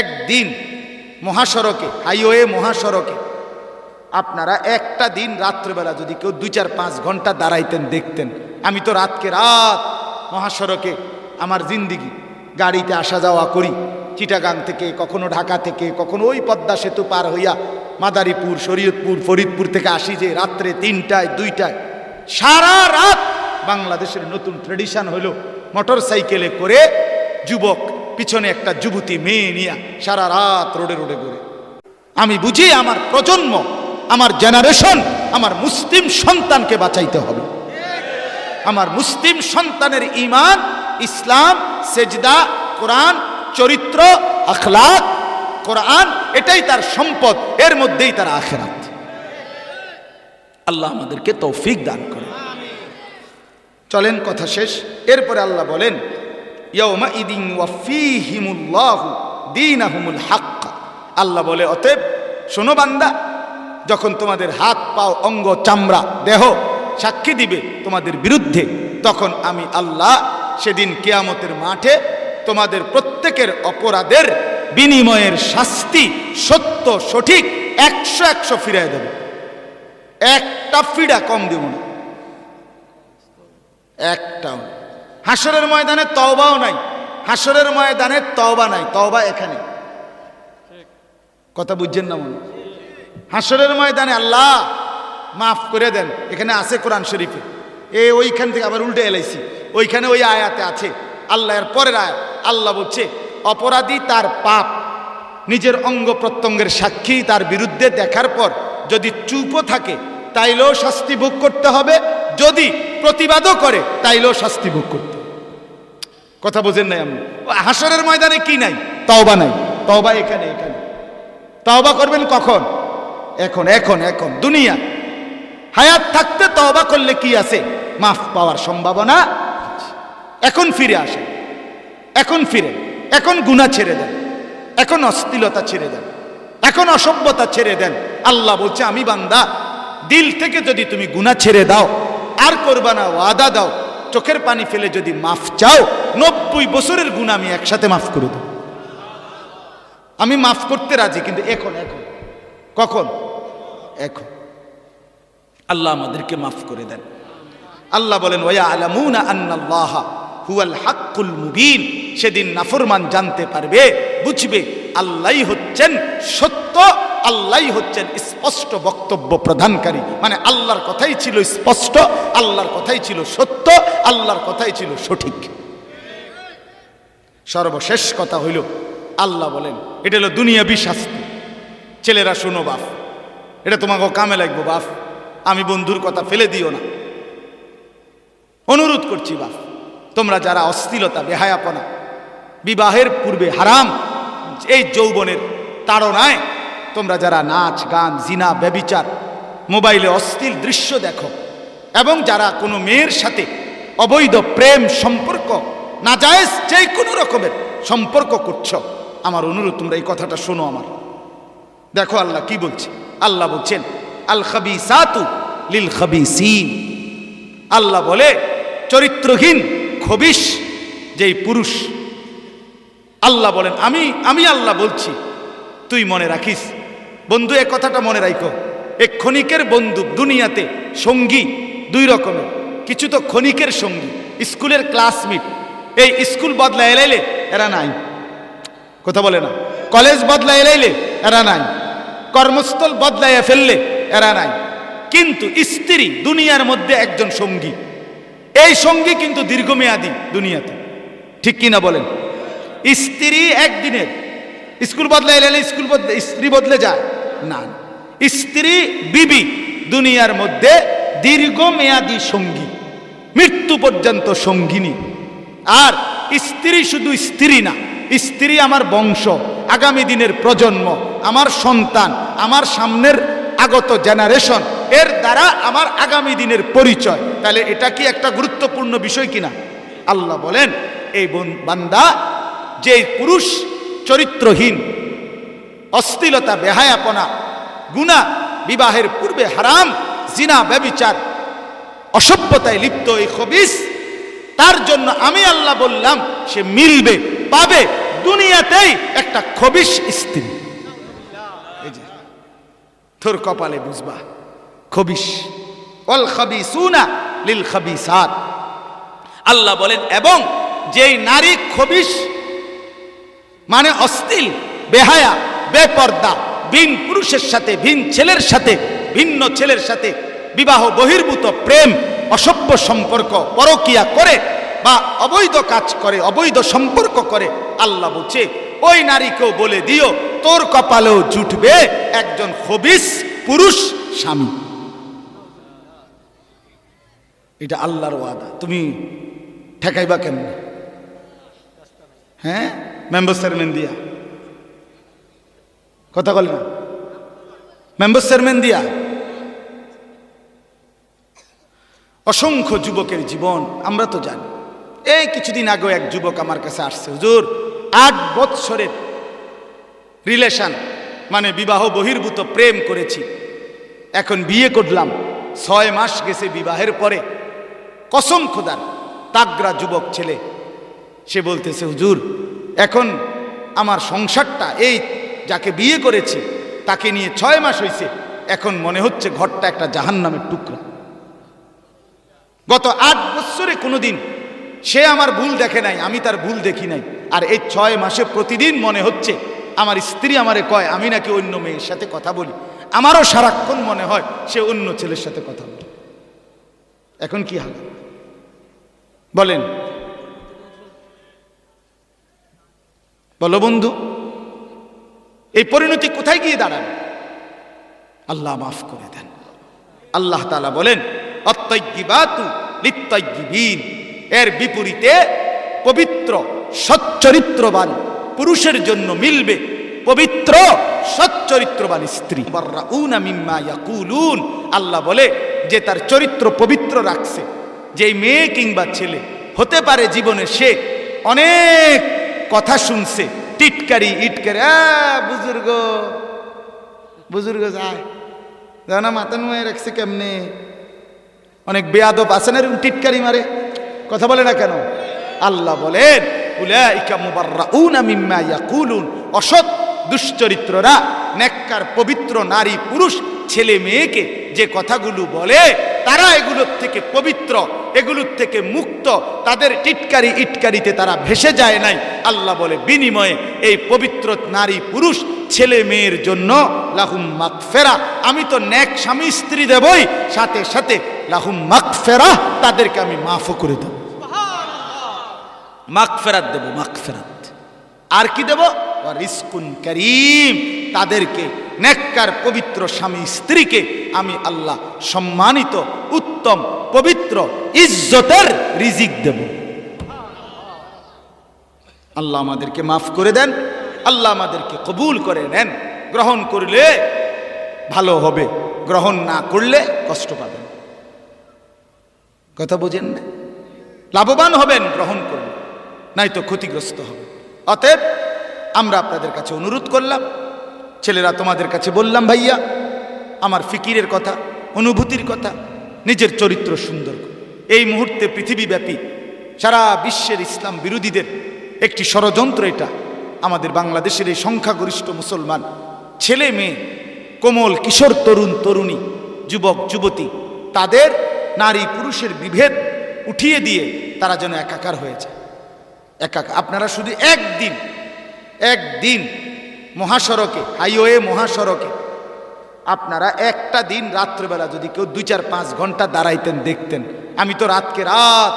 একদিন মহাসড়কে, হাইওয়ে মহাসড়কে, আপনারা একটা দিন রাত্রেবেলা যদি কেউ দুই চার পাঁচ ঘণ্টা দাঁড়াইতেন, দেখতেন। আমি তো রাতকে রাত মহাসড়কে আমার জিন্দিগি গাড়িতে আসা যাওয়া করি। চিটাগাং থেকে, কখনো ঢাকা থেকে, কখনো ওই পদ্মা সেতু পার হইয়া মাদারীপুর, শরীয়তপুর, ফরিদপুর থেকে আসি যে রাত্রে তিনটায়, দুইটায়। সারা রাত বাংলাদেশের নতুন ট্রেডিশন হলো মোটর সাইকেলে করে যুবক পিছনে একটা যুবতী মেয়ে নিয়ে সারা রাত রোডে রোডে ঘুরে। আমি বুঝি আমার প্রজন্ম, আমার জেনারেশন আমার মুসলিম সন্তানকে বাঁচাইতে হবে। আমার মুসলিম সন্তানের ইমান ইসলাম, সেজদা, কোরআন, চরিত্র, আখলাক, কোরআন, এটাই তার সম্পদ, এর মধ্যেই তার আখেরাত। আল্লাহ আমাদেরকে তৌফিক দান করে। চলেন কথা শেষ। এরপরে আল্লাহ বলেন ইয়ৌমা ইদিন দীনাহুমুল হাক্কা আল্লাহ বলে, অতএব শোনো বান্দা, যখন তোমাদের হাত, পাও, অঙ্গ, চামড়া, দেহ সাক্ষী দিবে তোমাদের বিরুদ্ধে, তখন আমি আল্লাহ সেদিন কেয়ামতের মাঠে তোমাদের প্রত্যেকের অপরাধের বিনিময়ের শাস্তি সত্য, সঠিক একশো একশো ফিরাই দেবে একটা ফিডা কম দেব না একটাও। হাসরের ময়দানে তওবাও নাই। হাসরের ময়দানে তওবা নাই। তওবা এখানে। কথা বুঝছেন না মনে? হাসরের ময়দানে আল্লাহ মাফ করে দেন। এখানে আছে কোরআন শরীফে। এ ওইখান থেকে আবার উল্টে এলাইছি। ওইখানে ওই আয়াতে আছে, আল্লাহ এর পরের আয়াত। আল্লাহ বলছে, অপরাধী তার পাপ নিজের অঙ্গ প্রত্যঙ্গের সাক্ষী তার বিরুদ্ধে দেখার পর যদি চুপও থাকে, তাইলেও শাস্তি ভোগ করতে হবে। যদি প্রতিবাদও করে, তাইলেও শাস্তি ভোগ করতে। কথা বোঝেন নাই আমি হাসরের ময়দানে কি নাই? তওবা নাই। তওবা এখানে এখানে। তওবা করবেন কখন? এখন এখন এখন। দুনিয়া। হায়াত থাকতে তওবা করলে কি আছে? মাফ পাওয়ার সম্ভাবনা এখন ফিরে আসে এখন ফিরে এখন গুণা ছেড়ে দেন। এখন অস্থিলতা ছেড়ে দেন। এখন অসভ্যতা ছেড়ে দেন। আল্লাহ বলছে, আমি বান্দা, দিল থেকে যদি তুমি গুণা ছেড়ে দাও আর করবা না, ওয়াদা দাও। চোখের পানি ফেলে যদি মাফ চাও, নব্বই বছরের গুণা আমি একসাথে মাফ করে দেব। আমি মাফ করতে রাজি, কিন্তু এখন এখন। কখন? এখন। আল্লাহ আমাদেরকে মাফ করে দেন। আল্লাহ বলেন ওয়া আলামুনা আন্নাল্লাহ হুয়াল হাক্কুল মুবিন। সেদিন নাফরমান জানতে পারবে, বুঝবে, আল্লাহই হচ্ছেন সত্য। আল্লাহই হচ্ছেন স্পষ্ট বক্তব্য প্রদানকারী। মানে আল্লাহর কথাই ছিল স্পষ্ট, আল্লাহর কথাই ছিল সত্য, আল্লাহর কথাই ছিল সঠিক। সর্বশেষ কথা হইল, আল্লাহ বলেন, এটা হলো দুনিয়া শাস্তি। ছেলেরা, শোনো বাপ, এটা তোমাকে কামে লাগবো বাপ, আমি বন্ধুর কথা ফেলে দিও না। অনুরোধ করছি বাপ, তোমরা যারা অস্থিলতা বেহায়াপনা, বিবাহের পূর্বে হারাম, এই যৌবনের তাড়নায় তোমরা যারা নাচ, গান, জিনা, ব্যবিচার, মোবাইলে অস্থির দৃশ্য দেখো এবং যারা কোনো মেয়ের সাথে অবৈধ প্রেম সম্পর্ক, নাজায়েজ যে কোনো রকমের সম্পর্ক করছ, আমার অনুরোধ, তোমরা এই কথাটা শোনো আমার। দেখো আল্লাহ কি বলছে? আল্লাহ বলছেন, আল খাবি সাতু লিল খাবি আল্লাহ বলে, চরিত্রহীন, খবিস, যেই পুরুষ। আল্লাহ বলেন, আমি আমি আল্লাহ বলছি। তুই মনে রাখিস বন্ধু, এ কথাটা মনে রাখো এ ক্ষণিকের বন্ধু দুনিয়াতে সঙ্গী দুই রকমের। কিছু তো ক্ষণিকের সঙ্গী, স্কুলের ক্লাসমেট। এই স্কুল বদলা এলাইলে এরা নাই। কথা বলে না। কলেজ বদলা এলাইলে এরা নাই। কর্মস্থল বদলাইয়া ফেললে এরা নাই। কিন্তু স্ত্রী দুনিয়ার মধ্যে একজন সঙ্গী। এই সঙ্গী কিন্তু দীর্ঘমেয়াদী দুনিয়াতে। ঠিক কিনা বলেন? স্ত্রী একদিনের স্কুল বদলে এলে স্কুল বদলে স্ত্রী বদলে যায়। না স্ত্রী, বিবি, দুনিয়ার মধ্যে দীর্ঘমেয়াদী সঙ্গী, মৃত্যু পর্যন্ত সঙ্গিনী। আর স্ত্রী শুধু স্ত্রী না, স্ত্রী আমার বংশ, আগামী দিনের প্রজন্ম, আমার সন্তান, আমার সামনের আগত জেনারেশন এর দ্বারা আমার আগামী দিনের পরিচয়। তাহলে এটা কি একটা গুরুত্বপূর্ণ বিষয় কিনা? আল্লাহ বলেন, এই বন- বান্দা, যে পুরুষ চরিত্রহীন অস্থিলতা বেহায়াপনা, গুণা, বিবাহের পূর্বে হারাম, জিনা, ব্যবিচার, অসভ্যতায় লিপ্ত এই খবিস, তার জন্য আমি আল্লাহ বললাম, সে মিলবে, পাবে, দুনিয়াতেই একটা খবিস স্ত্রী। তোর কপালে বুঝবা, খবিস অল খাবিসুনা লিল খাবিসাত। আল্লাহ বলেন, এবং যেই নারী খবিস মানে অস্থিল বেহায়া বেপর্দা, ভিন পুরুষের সাথে, ভিন ছেলের সাথে, ভিন্ন ছেলের সাথে বিবাহ বহির্ভূত প্রেম, অসভ্য সম্পর্ক পরকিয়া করে বা অবৈধ কাজ করে, অবৈধ সম্পর্ক করে, আল্লাহ বলছে, ওই নারীকেও বলে দিও, তোর কপালেও জুটবে একজন খবিস পুরুষ স্বামী। এটা আল্লাহর ওয়াদা। তুমি ঠেকাইবা কেমন? হ্যাঁ? মেম্বার চেয়ারম্যান দিয়া কথা বলে না। মেম্বার চেয়ারম্যান দিয়া। অসংখ্য যুবকের জীবন, আমরা তো জানি। এই কিছুদিন আগেও এক যুবক আমার কাছে আসছে, হুজুর, আট বৎসরের রিলেশন মানে বিবাহ বহির্ভূত প্রেম করেছি। এখন বিয়ে করলাম, ছয় মাস গেছে বিবাহের পরে। কসম খোদার তাগরা যুবক ছেলে। সে বলতেছে, হুজুর, এখন আমার সংসারটা এই যাকে বিয়ে করেছি, তাকে নিয়ে ছয় মাস হয়েছে এখন মনে হচ্ছে ঘরটা একটা জাহান্নামের টুকরা। গত আট বছরে কোনোদিন সে আমার ভুল দেখে নাই, আমি তার ভুল দেখি নাই। আর এই ছয় মাসে প্রতিদিন মনে হচ্ছে আমার স্ত্রী আমারে কয়, আমি নাকি অন্য মেয়ের সাথে কথা বলি। আমারও সারাক্ষণ মনে হয় সে অন্য ছেলের সাথে কথা বলে। এখন কি হাল বলেন। বলো বন্ধু। এই পরিণতি কোথায় গিয়ে দাঁড়াবে? আল্লাহ মাফ করে দেন। আল্লাহ তালা বলেন এর বিপরীতে পবিত্র, সচ্চরিত্রবান পুরুষের জন্য মিলবে পবিত্র, সচ্চরিত্রবান স্ত্রী। আল্লাহ বলে যে তার চরিত্র পবিত্র রাখছে। যেই মেয়ে কিংবা ছেলে, হতে পারে জীবনে সে অনেক কথা শুনছে টিটকারি ইটকারি। বুজুর্গ বুজুর্গ যায়। জানা মাথা নুয়ে রাখছে কেমনে? অনেক বেয়াদব আছে না এরকম টিটকারি মারে? কথা বলে না কেন? আল্লাহ বলেন অসৎ দুশ্চরিত্ররা, নেককার, পবিত্র নারী, পুরুষ, ছেলে, মেয়েকে যে কথাগুলো বলে তারা এগুলোর থেকে পবিত্র এগুলোর থেকে মুক্ত তাদের টিটকারি ইটকারিতে তারা ভেসে যায় নাই। আল্লাহ বলে বিনিময়ে এই পবিত্র নারী পুরুষ ছেলে মেয়ের জন্য লাহুম মাকফেরা আমি তো ন্যাক স্বামী স্ত্রী দেবই সাথে সাথে লাহুম মাকফেরা তাদেরকে আমি মাফও করে দেব। মাকফেরাত দেব মাকফেরাত আর কি দেব? রিস্কুন করিম তাদেরকে নেককার পবিত্র স্বামী স্ত্রীকে আমি আল্লাহ সম্মানিত, উত্তম, পবিত্র, ইজ্জতের রিজিক দেব। আল্লাহ আমাদেরকে মাফ করে দেন, আল্লাহ আমাদেরকে কবুল করে নেন। গ্রহণ করলে ভালো হবে, গ্রহণ না করলে কষ্ট পাবেন। কথা বোঝেন না? লাভবান হবেন, গ্রহণ করলে নাই তো ক্ষতিগ্রস্ত হবে অতএব আমরা আপনাদের কাছে অনুরোধ করলাম ছেলেরা তোমাদের কাছে বললাম, ভাইয়া, আমার ফিকিরের কথা, অনুভূতির কথা, নিজের চরিত্র সুন্দর এই মুহূর্তে পৃথিবীব্যাপী সারা বিশ্বের ইসলাম বিরোধীদের একটি ষড়যন্ত্র এটা। আমাদের বাংলাদেশের এই সংখ্যাগরিষ্ঠ মুসলমান ছেলে, মেয়ে, কোমল, কিশোর, তরুণ, তরুণী, যুবক, যুবতী, তাদের নারী পুরুষের বিভেদ উঠিয়ে দিয়ে তারা যেন একাকার হয়েছে একাকার আপনারা শুধু একদিন একদিন মহাসড়কে, হাইওয়ে মহাসড়কে। আপনারা একটা দিন রাত্রেবেলা যদি কেউ দুই চার পাঁচ ঘণ্টা দাঁড়াইতেন, দেখতেন। আমি তো রাতকে রাত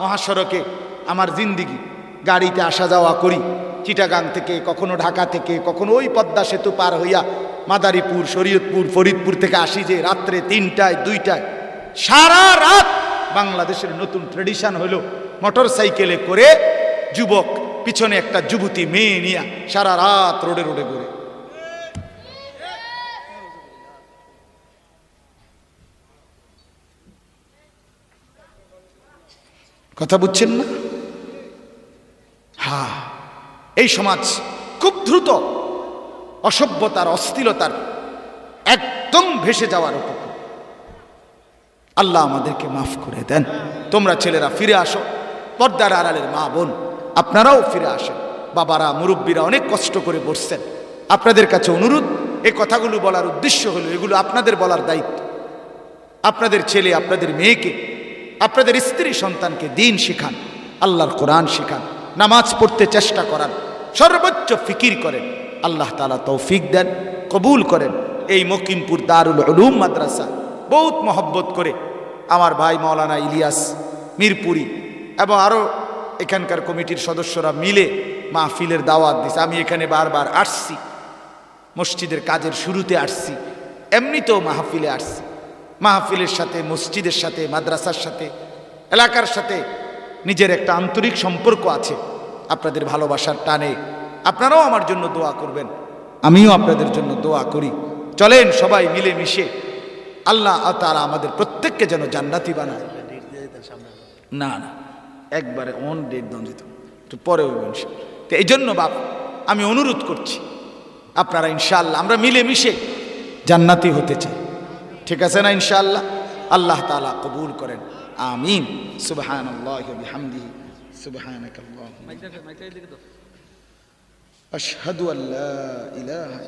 মহাসড়কে আমার জিন্দিগি গাড়িতে আসা যাওয়া করি। চিটাগাং থেকে, কখনো ঢাকা থেকে, কখনো ওই পদ্মা সেতু পার হইয়া মাদারীপুর, শরীয়তপুর, ফরিদপুর থেকে আসি যে রাত্রে তিনটায়, দুইটায়। সারা রাত বাংলাদেশের নতুন ট্রেডিশন হলো মোটর সাইকেলে করে যুবক পিছনে একটা যুবতী মেয়ে নিয়ে সারা রাত রোডে রোডে ঘুরে। কথা বুঝছেন না? হ্যাঁ এই সমাজ খুব দ্রুত অসভ্যতার অস্থিরতার একদম ভেসে যাওয়ার উপর আল্লাহ আমাদেরকে মাফ করে দেন। তোমরা ছেলেরা ফিরে আসো। পর্দার আড়ালের মা বোন আপনারাও ফিরে আসেন। বাবারা, মুরব্বীরা অনেক কষ্ট করে বসছেন। আপনাদের কাছে অনুরোধ এই কথাগুলো বলার উদ্দেশ্য হলো, এগুলো আপনাদের বলার দায়িত্ব। আপনাদের ছেলে, আপনাদের মেয়েকে, আপনাদের স্ত্রী সন্তানকে দিন শেখান, আল্লাহর কোরআন শেখান, নামাজ পড়তে চেষ্টা করান, সর্বোচ্চ ফিকির করেন, আল্লাহ তালা তৌফিক দেন, কবুল করেন। এই মকিমপুর দারুল উলুম মাদ্রাসা বহুত মহব্বত করে আমার ভাই মৌলানা ইলিয়াস মিরপুরি এবং আরও এখানকার কমিটির সদস্যরা মিলে মাহফিলের দাওয়াত দিছে। আমি এখানে বারবার আসছি মসজিদের কাজের শুরুতে আসছি এমনিতেও মাহফিলে আসছি। মাহফিলের সাথে মসজিদের সাথে মাদ্রাসার সাথে এলাকার সাথে নিজের একটা আন্তরিক সম্পর্ক আছে। আপনাদের ভালোবাসার টানে আপনারাও আমার জন্য দোয়া করবেন আমিও আপনাদের জন্য দোয়া করি। চলেন সবাই মিলে মিশে আল্লাহ তারা আমাদের প্রত্যেককে যেন জান্নাতি বানায়। না না। একবারে অন ডেট দাম দিত একটু পরে হইব ইনশাল্লাহ। তো এই জন্য বাপ আমি অনুরোধ করছি আপনারা ইনশাআল্লাহ আমরা মিলে মিশে জান্নাতি হতে চাই। ঠিক আছে না ইনশাআল্লাহ? আল্লাহ তাআলা কবুল করেন। আমিন। ওয়া বিহামদিহি। সুবহানাকাল্লাহ। আশহাদু আল্লা ইলাহা